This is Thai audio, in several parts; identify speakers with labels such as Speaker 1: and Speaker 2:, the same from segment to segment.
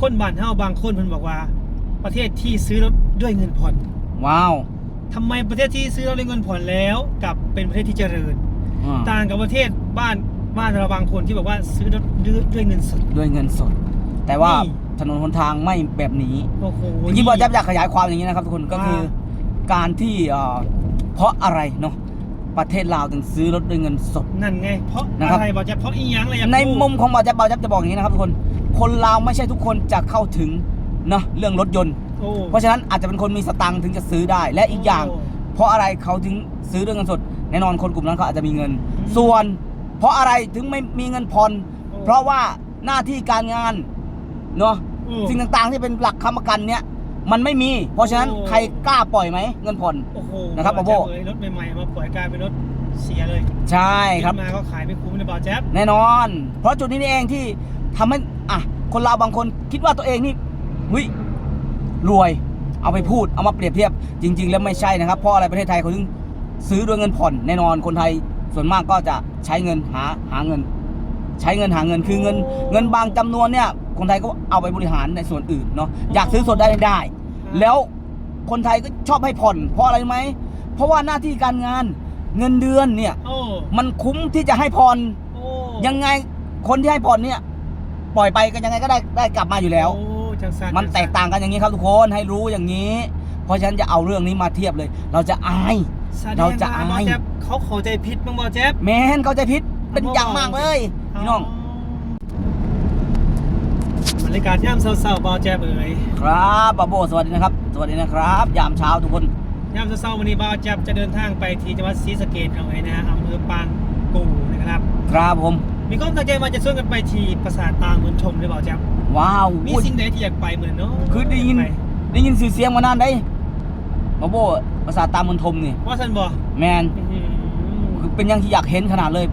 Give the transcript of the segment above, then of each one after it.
Speaker 1: คนบ้านเฮาบางคนเพิ่นบอกว่า ประเทศที่ซื้อรถด้วยเงินผ่อน
Speaker 2: ว้าว
Speaker 1: ทำไมประเทศที่ซื้อรถด้วยเงินผ่อนแล้วกับเป็นประเทศที่เจริญ
Speaker 2: อ่า
Speaker 1: ต่างกับประเทศบ้านบ้านเราบางคนที่บอกว่าซื้อรถด้วยด้วยเงินสด
Speaker 2: ด้วยเงินสด แต่ว่า
Speaker 1: นี่
Speaker 2: ถนนหนทางไม่แบบนี้
Speaker 1: โอ้โห
Speaker 2: จริงๆบอลแจ๊บอยากขยายความอย่างนี้นะครับทุกคนก็คือ
Speaker 1: ว่า
Speaker 2: การที่เอ่อเพราะอะไรเนาะประเทศลาวถึงซื้อรถด้วยเงินสด
Speaker 1: นั่นไง เพราะ
Speaker 2: นะครับ
Speaker 1: อะไรบอกจะเพราะอีหยังอะไรอยากรู้
Speaker 2: ในมุมของบอลแจ๊บบอลแจ๊บจะบอกอย่างนี้นะครับทุกคน คนลาวไม่ใช่ทุกคนจะเข้าถึงเนาะเรื่องรถยนต์
Speaker 1: โอ้
Speaker 2: เพราะฉะนั้นอาจจะเป็นคนมีสตังค์ถึงจะซื้อได้ และอีกอย่าง
Speaker 1: โเพ
Speaker 2: ราะอะไรเขาถึงซื้อด้วยเงินสด แน่นอนคนกลุ่มนั้นเขาอาจจะมีเงิน
Speaker 1: อืม
Speaker 2: ส่วน เพราะอะไรถึงไม่มีเงินผ่อน
Speaker 1: โอ้
Speaker 2: เพราะว่าหน้าที่การงานเนาะ
Speaker 1: โอ้
Speaker 2: สิ่งต่างๆที่เป็นหลักค้ำประกันเนี่ยมันไม่มี เพราะฉะนั้น
Speaker 1: โอ้
Speaker 2: ใครกล้าปล่อยไหมเงินผ่อน
Speaker 1: โอ้โห
Speaker 2: นะครับ
Speaker 1: อก
Speaker 2: โบโบ
Speaker 1: แจ๊เลยรถใหม่ๆมาปล่อยกลายเป็นรถเสียเลย
Speaker 2: ใช่ครับ
Speaker 1: ขึ้นมาก็ขายไม่คุ้มในบอแจ๊บ
Speaker 2: แน่นอน เพราะจุดนี้นี่เองที่ ทำให้อะคนเราวบางคนคิดว่าตัวเองนี่วิรวยเอาไปพูดเอามาเปรียบเทียบจริง ๆ แล้วไม่ใช่นะครับ เพราะอะไรประเทศไทยเขาถึงซื้อด้วยเงินผ่อนแน่นอนคนไทยส่วนมากก็จะใช้เงินหาหาเงิน ใช้เงินหาเงินคือเงิน เงินบางจำนวนเนี่ย คนไทยก็เอาไปบริหารในส่วนอื่นเนาะอยากซื้อสดได้ได้ แล้วคนไทยก็ชอบให้ผ่อน เพราะอะไรรู้ไหมเพราะว่าหน้าที่การงานเงินเดือนเนี่ย
Speaker 1: โอ้
Speaker 2: มันคุ้มที่จะให้ผ่อน
Speaker 1: โอ้
Speaker 2: ยังไงคนที่ให้ผ่อนเนี่ย ปล่อยไปก็ยังไงก็ได้ได้กลับมาอยู่แล้ว
Speaker 1: โอ้จังสัน
Speaker 2: มันแตกต่างกันอย่างนี้ครับทุกคนให้รู้อย่างนี้ เพราะฉะนั้นจะเอาเรื่องนี้มาเทียบเลย เราจะอาย
Speaker 1: แสดง
Speaker 2: เราจะ
Speaker 1: ว่
Speaker 2: อาย
Speaker 1: บอแจ๊บเขาเข้าใจผิดมั้งบอแจ๊บ
Speaker 2: แมนเขาใจพิษเป็นอย่างมากเลยพี่น้อง
Speaker 1: บรรยากาศย่ำเศร้าๆบอแจ๊บเอ๋ย
Speaker 2: ครับบาโบสวัสดีนะครับ สวัสดีนะครับ ยามเช้าทุกคน
Speaker 1: ย่ำเศร้าๆวันนี้บอแจ๊บจะเดินทางไปที่จังหวัดศรีสะเกษเอาไว้นะฮะอำเภอปางกู่นะครับ
Speaker 2: ครับผม
Speaker 1: มีความตั้งใจว่าจะชวนกันไปที่ปราสาทตางเมืองชมเลยบอแจ๊บ
Speaker 2: ว้าว
Speaker 1: มีสิ่งใดที่อยากไปเหมือนเนาะ
Speaker 2: คือได้ยิน
Speaker 1: ไป
Speaker 2: ได้ยินเสียงมานานได้บาโบภาษาตามมณฑลนี่
Speaker 1: ว่าสันบอ
Speaker 2: แมนคือเป็นอยังที่อยากเห็นขนาดเลย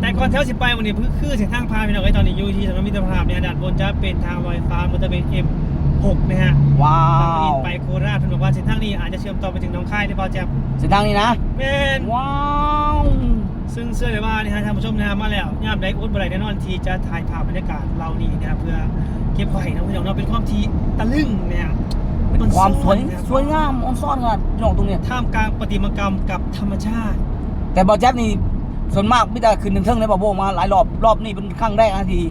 Speaker 1: แต่ก่อนเที่ยวสิไปวันนี้คือคือเส้นทางพาไปหน่อยตอนนี้อยู่ที่ถนนมิตรภาพเนี่ยด้านบนจะเป็นทางลอยฟ้ามอเตอร์เวย์เอ็มหกนะฮะ
Speaker 2: ว้า
Speaker 1: บางปะอิ
Speaker 2: วน
Speaker 1: ไปโคราชถนนว่าเส้นทางนี้อาจจะเชื่อมต่อไปถึงหน้องคายได้บอแจ๊บ
Speaker 2: เส้นทางนี้นะ
Speaker 1: แมน
Speaker 2: ว้าว
Speaker 1: ซึ่งเสื้อเลยว่านะฮะท่านผู้ชมนะฮะมาแล้วย่ามได้อุดบริแน่นอนที่จะถ่ายภาพบรรยากาศเรานี่นะครับเพื่อเก็บไว้นะพี่น้องเราะเป็นความที่ตะลึงเนี่ย
Speaker 2: เป็นความสวย
Speaker 1: นะครับ
Speaker 2: สวยงามออนซ่อนกันพี่น้องตรงเนี้ย
Speaker 1: ท่ามกลางประติมากรรมกับธรรมชาติ
Speaker 2: แต่บอลแจ๊บนี่ส่วนมากมิแต่ขึ้นเทิงๆในบอโบมาหลายรอบรอบนี้เป็นครั้งแรกนะที่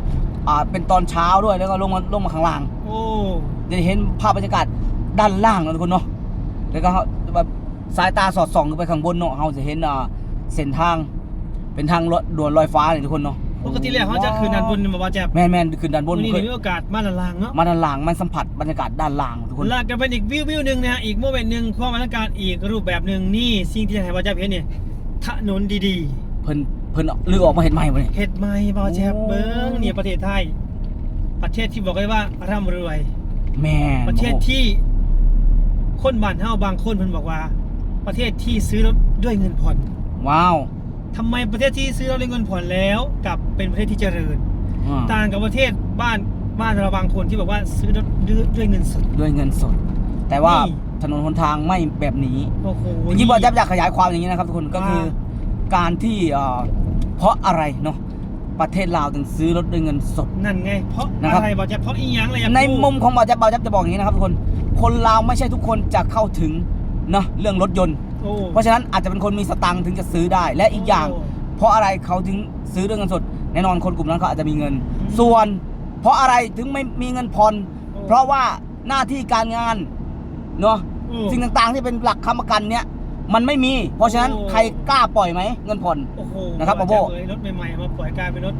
Speaker 2: อ่าเป็นตอนเช้าด้วยแล้วก็ลงมาลงมาข้างล่าง
Speaker 1: โอ้
Speaker 2: จะได้เห็นภาพบรรยากาศด้านล่างนะทุกคนเนาะแล้วก็แบบสายตาสอดส่องขึ้นไปข้างบนเนาะเราจะเห็นอ่าเส้นทาง เป็นทางรถด่วนลอยฟ้าเนี่ยทุกคนเนาะ
Speaker 1: ปกติแล้วเขาจะคืนนันบนมาว่าแจ๊บ
Speaker 2: แมนแมนขึ้นด้านบน
Speaker 1: วันนี้
Speaker 2: เคย
Speaker 1: มีโอกาสมาละลางเนาะ
Speaker 2: มาด้านล่างมันสัมผัสบรรยากาศด้านล่างทุกคน
Speaker 1: ลากกันเป็นอีกวิววิวหนึ่งนะฮะอีกโมเมนต์หนึ่งความบรรยากาศอีกรูปแบบหนึ่งนี่สิ่งที่จะให้ว่าแจ๊บเห็นเนี่ยถนนดี
Speaker 2: เพิ่นเพิ่นลือออกมาเห็นใหม่บ่เนี่ย
Speaker 1: ๆเฮ็ดไม่บอแจ๊บ
Speaker 2: โอ้
Speaker 1: เบิ้งเนี่ยประเทศไทย ประเทศที่บอกได้ว่าร่ำรวย
Speaker 2: แม่น
Speaker 1: ประเทศที่คนบ้านเฮาบางคนเพิ่นบอกว่า ประเทศที่ซื้อรถด้วยเงินผ่อน
Speaker 2: ว้าว
Speaker 1: ทำไมประเทศที่ซื้อรถด้วยเงินผ่อนแล้วกับเป็นประเทศที่เจริญ
Speaker 2: อ่า
Speaker 1: ต่างกับประเทศบ้านบ้านเราบางคนที่บอกว่าซื้อรถด้วยด้วยเงินสด
Speaker 2: ด้วยเงินสด แต่ว่า
Speaker 1: นี่
Speaker 2: ถนนหนทางไม่แบบนี้
Speaker 1: โอ้โห
Speaker 2: จริงๆบอลแจ๊บอยากขยายความอย่างนี้นะครับทุกคนก็คือ
Speaker 1: ว่า
Speaker 2: การที่เอ่อเพราะอะไรเนาะประเทศลาวถึงซื้อรถด้วยเงินสด
Speaker 1: นั่นไง เพราะ
Speaker 2: นะครับ
Speaker 1: อะไรบอกจะเพราะอีหยังอะไรอยากรู้
Speaker 2: ในมุมของบอลแจ๊บบอลแจ๊บจะบอกอย่างนี้นะครับทุกคนคนลาวไม่ใช่ทุกคนจะเข้าถึงเนาะเรื่องรถยนต์
Speaker 1: โอ้
Speaker 2: เพราะฉะนั้นอาจจะเป็นคนมีสตังค์ถึงจะซื้อได้ และอีกอย่าง
Speaker 1: โเพ
Speaker 2: ราะอะไรเขาถึงซื้อด้วยเงินสด แน่นอนคนกลุ่มนั้นเขาอาจจะมีเงิน
Speaker 1: อืม
Speaker 2: ส่วน เพราะอะไรถึงไม่มีเงินผ่อน
Speaker 1: โอ้
Speaker 2: เพราะว่าหน้าที่การงานเนาะ
Speaker 1: โอ้
Speaker 2: สิ่งต่างๆที่เป็นหลักค้ำประกันเนี่ยมันไม่มี เพราะฉะนั้น
Speaker 1: โอ้
Speaker 2: ใครกล้าปล่อยไหมเงินผ่อน
Speaker 1: โอ้โห
Speaker 2: นะครับ
Speaker 1: บอ
Speaker 2: โบโบ
Speaker 1: แจ๊เลยรถใหม่ๆมาปล่อยกลายเป็นรถ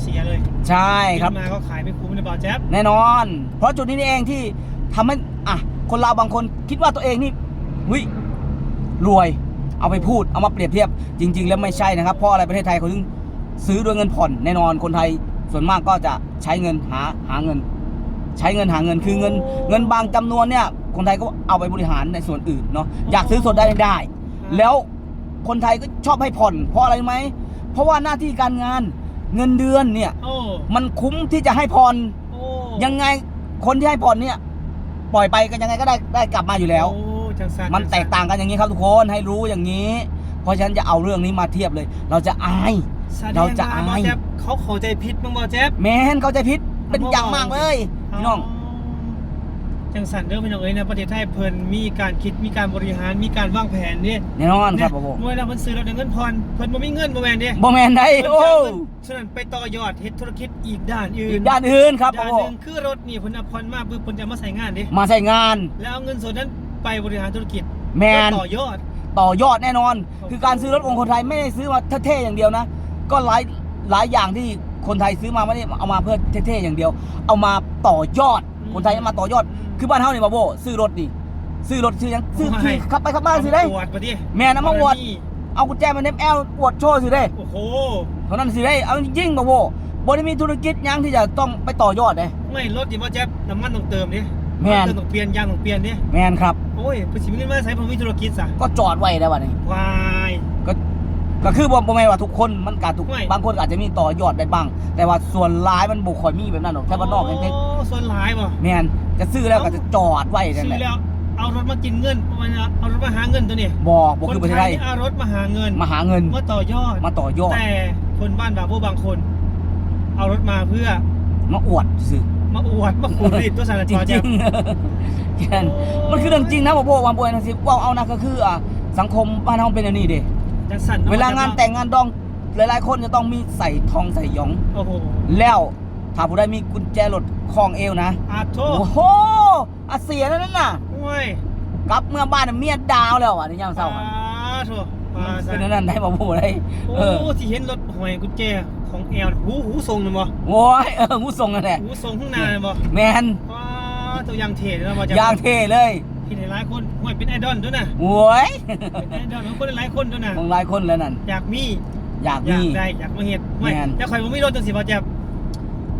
Speaker 1: เสียเลย
Speaker 2: ใช่ครับ
Speaker 1: ขึ้นมาก็ขายไม่คุ้มในบอแจ๊บ
Speaker 2: แน่นอน เพราะจุดนี้นี่เองที่ทำให้อะคนเราวบางคนคิดว่าตัวเองนี่วิ รวย เอาไปพูดเอามาเปรียบเทียบจริง ๆ แล้วไม่ใช่นะครับเพราะอะไรประเทศไทยเขาถึงซื้อด้วยเงินผ่อนแน่นอนคนไทยส่วนมากก็จะใช้เงินหาหาเงิน ใช้เงินหาเงินคือเงิน เงินบางจำนวนเนี่ย คนไทยก็เอาไปบริหารในส่วนอื่นเนาะอยากซื้อสดได้ได้ แล้วคนไทยก็ชอบให้ผ่อน เพราะอะไรรู้ไหมเพราะว่าหน้าที่การงานเงินเดือนเนี่ย
Speaker 1: โอ้
Speaker 2: มันคุ้มที่จะให้ผ่อน
Speaker 1: โอ้
Speaker 2: ยังไงคนที่ให้ผ่อนเนี่ย ปล่อยไปก็ยังไงก็ได้ได้กลับมาอยู่แล้ว
Speaker 1: โอ้ จังสัน
Speaker 2: มันแตกต่างกันอย่างนี้ครับทุกคนให้รู้อย่างนี้ เพราะฉะนั้นจะเอาเรื่องนี้มาเทียบเลย เราจะอาย
Speaker 1: แสดง
Speaker 2: เราจะ
Speaker 1: ว่
Speaker 2: อาย
Speaker 1: บอแจ๊บเขาเข้าใจผิดมั้งบอแจ๊บ
Speaker 2: แมนเขาใจพิษเป็นอย่างมากเลยพี่น้อง
Speaker 1: จังสันเด้อพี่น้องเอ้ยนะประเทศไทยเพิ่นมีการคิดมีการบริหารมีการวางแผนนี่
Speaker 2: แน่นอนครับผม
Speaker 1: เมื่อเราเพิ่นซื้อรถได้เงินผ่อนเพิ่นบ่มีเงินบ่แม่นเด้
Speaker 2: บ่แมนได้
Speaker 1: เพิ่น
Speaker 2: โอ้
Speaker 1: จะเอาเงินฉะนั้นไปต่อยอดเฮ็ดธุรกิจอีกด้านอื่น
Speaker 2: อีกด้านอื่นครับผ
Speaker 1: ด้าน
Speaker 2: ม
Speaker 1: หนึงคือรถนี่เพิ่นเอาผ่อนมาปึ๊บเพิ่นจะเอามาใช้งานเด้
Speaker 2: มาใช้งาน
Speaker 1: แล้วเอาเงินส่วนนั้น ไปบริหารธุรกิจ
Speaker 2: แมน
Speaker 1: เพื่อต่อยอด
Speaker 2: ต่อยอดแน่นอน คือการซื้อรถของคนไทยไม่ได้ซื้อมาเท่ๆอย่างเดียวนะ ก็หลายหลายอย่างที่คนไทยซื้อมาไม่ได้เอามาเพื่อเท่ๆอย่างเดียว เอามาต่อยอด คนไทยเอามาต่อยอด คือบ้านเฮานี่บาโบซื้อรถดิซื้อรถซื้อหยังซื้อขี่ขับไปขับมาซื้อได้
Speaker 1: อวดบ่ดิ
Speaker 2: แม่นเอามาอวดเอากุญแจมาเน็บแอลอวดโชว์ซื้อได้
Speaker 1: โอ้โห
Speaker 2: เท่านั้นสิได้เอาจริงๆบาโบบ่ได้มีธุรกิจหยังที่จะต้องไปต่อยอดเลย
Speaker 1: ไม่รถดิบ่แจ๊บน้ำมันต้องเติมดิ
Speaker 2: แม่น
Speaker 1: เติมต้องเปลี่ยนยางต้องเปลี่ยนดิ
Speaker 2: แมนครับ
Speaker 1: โอ้ยเพิ่นสิมีเงินมาใช้ผมมีธุรกิจซะ
Speaker 2: ก็จอดไว้ได้บัดนี้
Speaker 1: วาย
Speaker 2: ก็ก็คือบ่บ่แม่นว่าทุกคนมันก็ทุก
Speaker 1: ไม่
Speaker 2: บางคนก็อาจจะมีต่อยอดได้บ้าง แต่ว่าส่วนหลายมันบ่ค่อยมีแบบนั้นหรอกแค่บ้านนอกเล็ก
Speaker 1: โอ้ส่วนหลายบ่
Speaker 2: ๆแม่นจะซื้อแล้วก็จะจอดไว้นั่น
Speaker 1: ซื้
Speaker 2: แห
Speaker 1: อ
Speaker 2: ละ
Speaker 1: แล้วเอารถมากินเงินประมาณเอารถมาหาเงินตัวนี้
Speaker 2: บ่บ่คือประเทศไทย
Speaker 1: นี่เอารถมาหาเงิน
Speaker 2: มาหาเงิน
Speaker 1: มาต่อยอด
Speaker 2: มาต่อยอด
Speaker 1: แต่คนบ้านบาโบบางคน เอารถมาเพื่อ
Speaker 2: มาอวดซื้อ
Speaker 1: มาอวดมาขูดรีดตัวสาร
Speaker 2: จ
Speaker 1: จอ
Speaker 2: ริ
Speaker 1: จะ
Speaker 2: งๆแค่นั้นมันคือเรื่องจริงนะบ่บ่วางบ่นะสิว่าเอานะก็คืออะสังคมบ้านเฮาเป็นอย่างนี้เด้
Speaker 1: จังสั่น
Speaker 2: เวลางานแต่งงานดองหลายๆคนจะต้องมีใส่ทองใส่หยอง
Speaker 1: โอ้โห
Speaker 2: แล้วถ้าผู้ใดมีกุญแจรถคล้องเอวนะ
Speaker 1: อาโท
Speaker 2: โอ้โหอาเสียแล้วนั่นน่ะ
Speaker 1: โอ้ย
Speaker 2: กลับเมื่อบ้านน่ะเมียดาวแล้วอะนี่ยามเช้าอะ
Speaker 1: อาโทมา
Speaker 2: เป็นอันนั้นได้บ่พูดได้
Speaker 1: โอ้
Speaker 2: เออ
Speaker 1: ที่เห็นรถหอยกุญแจ ของแอลหูหูทรงเลยบ่
Speaker 2: โอ้ยเออหูส่งนั่นแหละ
Speaker 1: หูทรงข้างหน้าเลยบ่
Speaker 2: แมน
Speaker 1: ว้าตัวอยางเท่เลยนะบ่จะ
Speaker 2: อย่างเท่เลย
Speaker 1: ที่หลายๆคนห่วยเป็นไอดอลด้วยนะ
Speaker 2: โอ้ย
Speaker 1: เป็นไอดอลของคนหลายๆคนด้วยนะ
Speaker 2: มองหลายคนแล้วนั่น
Speaker 1: อยากมี
Speaker 2: อยาก
Speaker 1: อยา
Speaker 2: มี
Speaker 1: กได้อยากมาเฮ็ดไม่
Speaker 2: แม่น
Speaker 1: แต่ข่อยบ่มีรถจังสิบ่แจ๊บ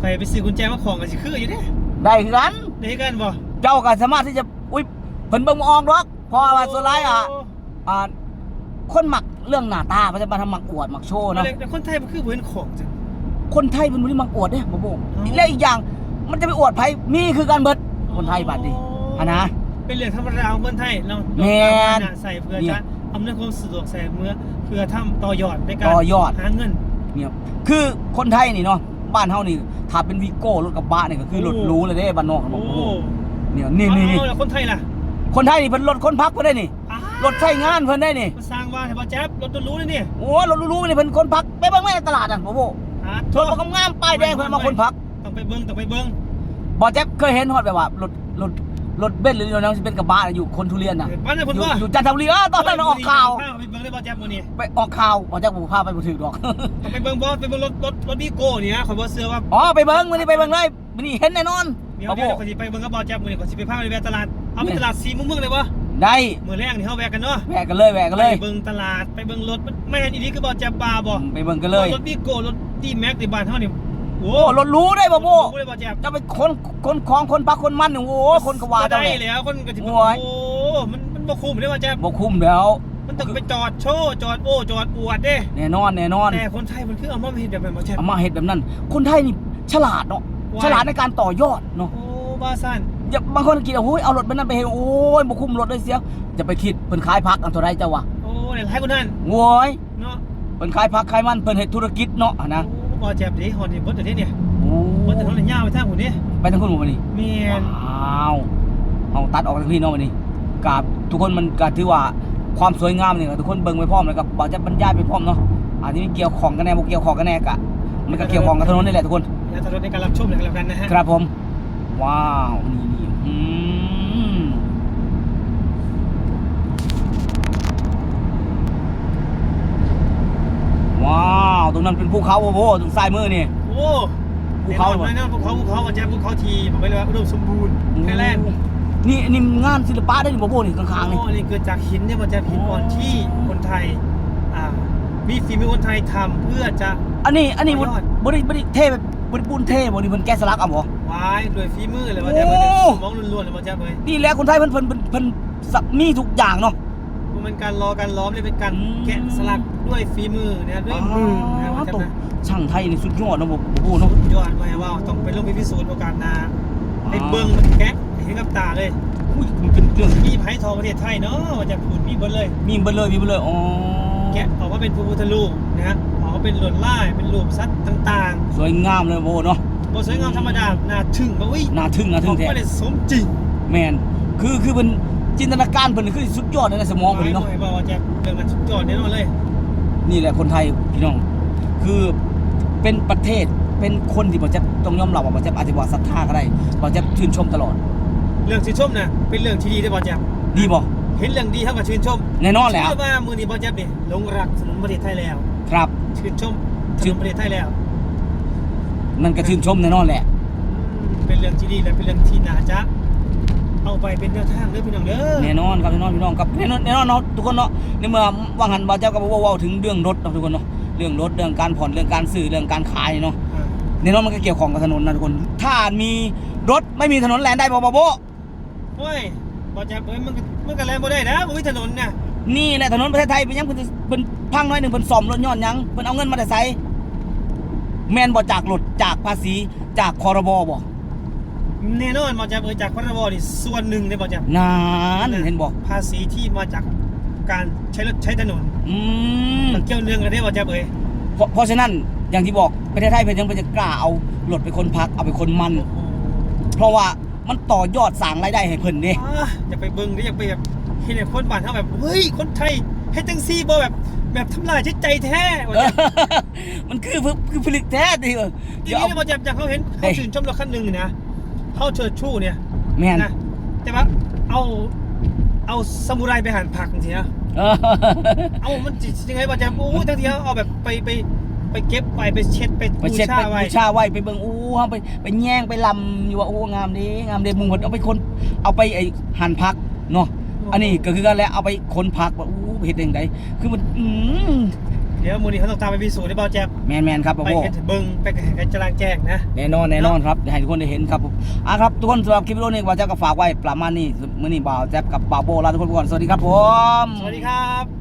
Speaker 1: ข่อยไปซื้อกุญแจมาของก็สิคืออยู่เด้
Speaker 2: ได้คือกัน
Speaker 1: ได้กันบ่
Speaker 2: เจ้าก็สามารถที่จะอุ้ยเพิ่นเบิ่งบ่ออกหรอกเพราะว่าส่วนหลายอะอ่าคนมักเรื่องหน้าตาเพราะจะมาทำมักอวดมักโชว์
Speaker 1: โอ้
Speaker 2: เนาะ
Speaker 1: แต่คนไทยมันคือบ่เห็นของจัง
Speaker 2: คนไทยเป็นบ่ได้มักอวดเด้บ่บ่
Speaker 1: เอ้า
Speaker 2: และอีกอย่างมันจะไปอวดไผมีคือกันเบิดคนไทยบัดนี้อะนะ
Speaker 1: เป็นเรื่องธรรมดาของคนไทยเรา
Speaker 2: แม่น
Speaker 1: ใส่เพื่อ
Speaker 2: เนี่
Speaker 1: จะ
Speaker 2: ย
Speaker 1: อำนวยความสะดวกใส่เมื่อเพื่อทำต่อยอดในการ
Speaker 2: ต่อยอด
Speaker 1: หาเงิน
Speaker 2: เนี่ยคือคนไทยนี่เนาะบ้านเฮานี่ถ้าเป็นวีโก้รถกระบะนี่ก็คือรถหรูเลยเด้บ้านนอกครับ
Speaker 1: โอ้
Speaker 2: ผมโอ้โหเนี่ยนี่นี่นี่
Speaker 1: เอาแล้วคนไทยล่ะ
Speaker 2: คนไทยนี่เพิ่นรถคนพักเพิ่นได้นี่
Speaker 1: อ้า ร
Speaker 2: ถใช้งานเพิ่นได้นี่
Speaker 1: มาสร้างบ้านให้บ่แจ๊บรถตัวรู้เลยนี่
Speaker 2: โอ้รถหรูๆนี่เพิ่นคนพักไปเบิ่งแม่ในตลาดน่ะบ่บ่
Speaker 1: อะ
Speaker 2: รถบ่งามๆป้ายแดงเพิ่นมาคนพัก
Speaker 1: ต้องไปเบิ่งต้องไปเบิ่ง
Speaker 2: บ่แจ๊บเคยเห็นฮอดแบบว่ารถรถรถเบนซ์หรือรถนั้นสิเป็นกระบะน่ะอยู่คนทุเรียนน่ะ
Speaker 1: เออปั้นให้
Speaker 2: อ
Speaker 1: เพิ่น
Speaker 2: ยู่
Speaker 1: ว่า
Speaker 2: อยู่จันทบุรีอ้าวตอนนั้นออกข่าว
Speaker 1: ไปเบิ่งได้บ่แจ๊บมื้อนี้
Speaker 2: ไปออกข่าวบ่แจ๊บบ่พาไปบ่ถึกดอก
Speaker 1: ต้องไปเบิ่งบ่ไปเบิ่งรถรถรถบีโก้นี่นะข่อยบ่เชื่อว่า
Speaker 2: อ๋อไปเบิ่งมื้อนี้ไปเบิ่งเลยมื้อนี้เห็นแน่นอน
Speaker 1: เดี๋ยว
Speaker 2: บ่
Speaker 1: เดี๋ยว
Speaker 2: บ่
Speaker 1: ข่อยสิไปเบิ่งกับบ่แจ๊บมื้อนี้ข่อยสิไปพาไปแวะตลาดเอาไปตลาดสีมุมเมืองเลยบ่
Speaker 2: ได้
Speaker 1: มื้อแรกนี่เฮาแวะกันเนาะ
Speaker 2: แวะกันเลยแวะกันเลย
Speaker 1: ไปเบิ่งตลาดไปเบิ่งรถมันไม่เห็นอีนี้คือบ่แจ๊บปลาบ่
Speaker 2: ไปเบิ่งกันเลย
Speaker 1: รถบีโก้รถดีแม็กในบ้านเฮานี่โอ้
Speaker 2: โอ้รถหรู้ได้บ่โบ
Speaker 1: รู้เลยบ่แจ๊บ
Speaker 2: จะไปคนคนของคนพักคนมันเนี่ยโอ้คนกว่า
Speaker 1: บ่
Speaker 2: เจ้า
Speaker 1: ได้
Speaker 2: เนี่ย
Speaker 1: แล้วคนก็สิ
Speaker 2: โอ้ย
Speaker 1: โอ้มันมันบ่คุ้มเด้บ่แจ๊บ
Speaker 2: บ่คุ้มแล้ว
Speaker 1: มันต้องไปจอดโชว์จอดโอ้จอดอวดเด้
Speaker 2: แน่นอนแน่นอน
Speaker 1: แต่คนไทยมันคือเอามาเฮ็ดแบบนั้นบ่แจ๊บ
Speaker 2: เอามาเฮ็ดแบบนั้น คนไทยนี่ฉลาดเนาะ
Speaker 1: ว้าย
Speaker 2: ฉลาดในการต่อยอดเนาะ
Speaker 1: โอ้บาซัน
Speaker 2: อย่าบางคนคิดว่าโอ้ยเอารถไปนั้นไปเฮ็ดโอ้ยบ่คุ้มรถเลยเสียจะไปคิดเพิ่นขายผักอันเท่าไรเจ้าวะ
Speaker 1: โอ้เนี่ยหลายคนนั่น
Speaker 2: โว้ย
Speaker 1: เนาะ
Speaker 2: เพิ่นขายผักขายมันเพิ่นเฮ็ดธุรกิจเนาะอะนะ
Speaker 1: โอ้บ่แจ๊บเด้ฮอดนี่เบิดเดี๋ยวนี้เนี่ย
Speaker 2: โอ้
Speaker 1: เบิดแต่ถนนยาวไปทางหุ่นนี่
Speaker 2: ไปทางคนบ่นี่
Speaker 1: แม่น
Speaker 2: ว้าวเอาตัดออกทางพี่เนาะวันนี้กับทุกคนมันก็ถือว่าความสวยงามนี่ก็ทุกคนเบิ่งไปพร้อมแล้วก็บ่จะบรรยายไปพร้อมเนาะอาจจะมีเกี่ยวของกันแน่บ่เกี่ยวของกันแน่กะมันก็เกี่ยวของกับถนนนี่แหละทุกคน
Speaker 1: แล้วถนนในการรับชมเลยกันแล้วกันนะฮะ
Speaker 2: ครับผมว้าวนี่นี่ อืมว้าว ตรงนั้นเป็นภูเขาโอ้โหตรงซ้ายมือนี่
Speaker 1: โอ้
Speaker 2: ภูเขา
Speaker 1: แน่นอนนะภูเขาภูเขาบ่แจ๊บภูเขาทีบอกไปเลยว่าอุดมสมบูรณ์ไทยแลนด์
Speaker 2: นี่นี่งานศิลปะได้นี่บ่โบนี่ข้างๆนี่
Speaker 1: โอ้นี่เกิดจากหินเนี่ยบ่แจ๊บหินอ่อนที่คนไทยอ่ามีฝีมือคนไทยทำเพื่อจะ
Speaker 2: อันนี้อันนี้บ่
Speaker 1: ยอด
Speaker 2: บ่ได้บ่ได้เท่แบบบ่ได้ปูนเท่บ่นี่เพิ่นแกะสลักเอาบ่
Speaker 1: วายด้วยฝีมือเลยบ่แจ๊บ
Speaker 2: โอ้
Speaker 1: มองล้วนๆเลยบ่แจ๊บเลย
Speaker 2: นี่แหละคนไทยเพิ่นเพิ่นเพิ่นเพิ่นสักมีทุกอย่างเนาะ
Speaker 1: มันเป็นการรอการล้อมเนี่ยเป็นการ
Speaker 2: อืม
Speaker 1: แกะสลักด้วยฝีมือนะด้วยมือนะบ่แจ๊บ
Speaker 2: ตก
Speaker 1: นะ
Speaker 2: ช่างไทยนี่สุดยอดเนาะบ่บ่โบเนาะ
Speaker 1: ยอดไปว่าต้องไปลงไปพิสูจน์โอกาสหนาไปเบิ้งมันแกะเห็นกับตาเลย
Speaker 2: อุ้ยมันเป็นเรื่อง
Speaker 1: มีไผ่ทองประเทศไทยเนาะว่าจะพูดมีเบิดเลย
Speaker 2: มีเบิดเลยมีเบิดเลยอ๋อ
Speaker 1: แกะออกมาเป็นพระพุทธรูปนะฮะออกมาเป็นลวดลายเป็นรูปสัตว์ต่าง
Speaker 2: สวยงามเลยโบเนาะ
Speaker 1: ๆ บ่สวยงามธรรมดาน่าทึ่งบ่อุ้ย
Speaker 2: น่าทึ่งน่าทึ่งแท้
Speaker 1: ไม่ได้สมจริง
Speaker 2: แมนคือคือเป็นจินตนาการเพิ่นนี่คือสุดยอดเลยในสมองเพิ่นนี่เนาะ
Speaker 1: ไม่บอกว่าจะเรื่องนั้นสุดยอดแน่นอนเลย
Speaker 2: นี่แหละคนไทยพี่น้อง คือเป็นประเทศเป็นคนที่บ่จะต้องยอมรับว่าบ่จะอาจจะว่าศรัทธาก็ได้บ่จะชื่นชมตลอด
Speaker 1: เรื่องชื่นชมน่ะเป็นเรื่องที่ดีได้บ่แจ๊บ
Speaker 2: ดีบ่
Speaker 1: เห็นเรื่องดีเท่ากับชื่นชม
Speaker 2: แน่นอนแหละ
Speaker 1: เชื่อว่ามือนี้บ่แจ๊บนี่หลงรักถนนประเทศไทยแล้ว
Speaker 2: ครับ
Speaker 1: ชื่นชมถ
Speaker 2: ชื่
Speaker 1: น
Speaker 2: น
Speaker 1: นประเทศไทยแล้ว
Speaker 2: นั่นก็ชื่นชมแน่นอนแหละ
Speaker 1: เป็นเรื่องที่ดีและเป็นเรื่องที่น่าจะเอาไปเป็นแนวทางเด้อพี่น้องเด้อ
Speaker 2: แน่นอนครับแน่นอนพี่น้องครับแน่นอนแน่นอนเนาะทุกคนเนาะในเมื่อว่างหันบ่เจ้าก็บ่เว้าถึงเรื่องรถเนาะทุกคนเนาะเรื่องรถเรื่องการผ่อนเรื่องการซื้อเรื่องการขายเนาะ
Speaker 1: อ่า
Speaker 2: แน่นอนมันก็เกี่ยวข้องกับถนนนะทุกคน ถ้ามีรถไม่มีถนนแล่นได้บ่บ่โบ
Speaker 1: โอ้ยบ่แจ๊บเอ้ยมันก็มันก็แล่นบ่ได้นะบ่มีถนนน่ะ
Speaker 2: นี่แหละถนนประเทศไทยเป็นหยังเพิ่นจะเพิ่นพังน้อยหนึงเพิ่นซ่อมรถย้อนหยังเพิ่นเอาเงินมาแต่ไส แม่นบ่จากรถจากภาษีจากพรบบ่
Speaker 1: แน่นอนบ่แจ๊บเอ้ยจากพรบนี่ส่วนหนึ่งเด้บ่แจ๊บ
Speaker 2: นานเห็นบ่
Speaker 1: ภาษีที่มาจากการใช้รถใช้ถนน
Speaker 2: อืม
Speaker 1: มันเกี่ยวเนื่องกันได้บ่แจ๊บเอ้ย
Speaker 2: เพราะเพราะฉะนั้นอย่างที่บอกประเทศไทยเพิ่นยังเพิ่นจะกล้าเอารถไปคนพักเอาไปคนมัน เพราะว่ามันต่อยอดสร้างรายได้ให้เพิ่นเด้
Speaker 1: อ่าอย่าไปเบิ่งดิอย่าไปแบบเห็นแต่คนบ้านเฮาแบบเฮ้ยคนไทยเฮ็ดจังซี่บ่แบบ แบบทำลายจิตใจแท้บ่
Speaker 2: เอ
Speaker 1: แจ๊
Speaker 2: อบมันคือคือผลิตแท้ดิเออ
Speaker 1: ที
Speaker 2: เดี๋ยว
Speaker 1: นี้
Speaker 2: เอา
Speaker 1: เนี่ยบ่แจ๊บจากเขาเห็น
Speaker 2: เฮ้
Speaker 1: เขา
Speaker 2: ย
Speaker 1: ชื่นชมรถคันหนึงนี่นะเขาเชิดชูเนี่ย
Speaker 2: แม่น
Speaker 1: นะแต่ว่าเอาเอาซามูไรไปหั่นผักจังซี่นะ
Speaker 2: เออ
Speaker 1: เอามันจิยังไงบ่แจ๊บโอ้ยทั้งที่เขาเอาแบบไปไปไปเก็บไปไปเช็ดไป
Speaker 2: ไปเช็ด
Speaker 1: บู
Speaker 2: ไป
Speaker 1: ชาไว้
Speaker 2: บูชาไว้ไปเบิ่งอู้เฮาไปไปแย่งไปลำอยู่ว่าโอ้งามดีงามดีมุงเพิ่นเอาไปคนเอาไปไอ้หั่นผักเนาะอันนี้ก็คือกันแหล้วเอาไปคนผักว่าอู้เฮ็ดจังไดคือมัน อืม
Speaker 1: เดี๋ยวมื้อนี้เขาต้องตามไปพิสูจน์ได้บ่แจ๊บ
Speaker 2: แม่นๆครับบ่
Speaker 1: ไป
Speaker 2: โบ
Speaker 1: เฮ็ดให้เบิ่งไปให้จรางแจ้งนะ
Speaker 2: แน่นอนแน่นอนครับให้ทุกคนได้เห็นครับผมอะครับทุกคนสำหรับคลิปวิดีโอนี้บ่าวแจ๊บก็ฝากไว้ประมาณนี้มื้อนี้บ่าวแจ๊บกับบ่าวโบลาทุกคนไปก่อนสวัสดีครับผม
Speaker 1: สวัสดีครับ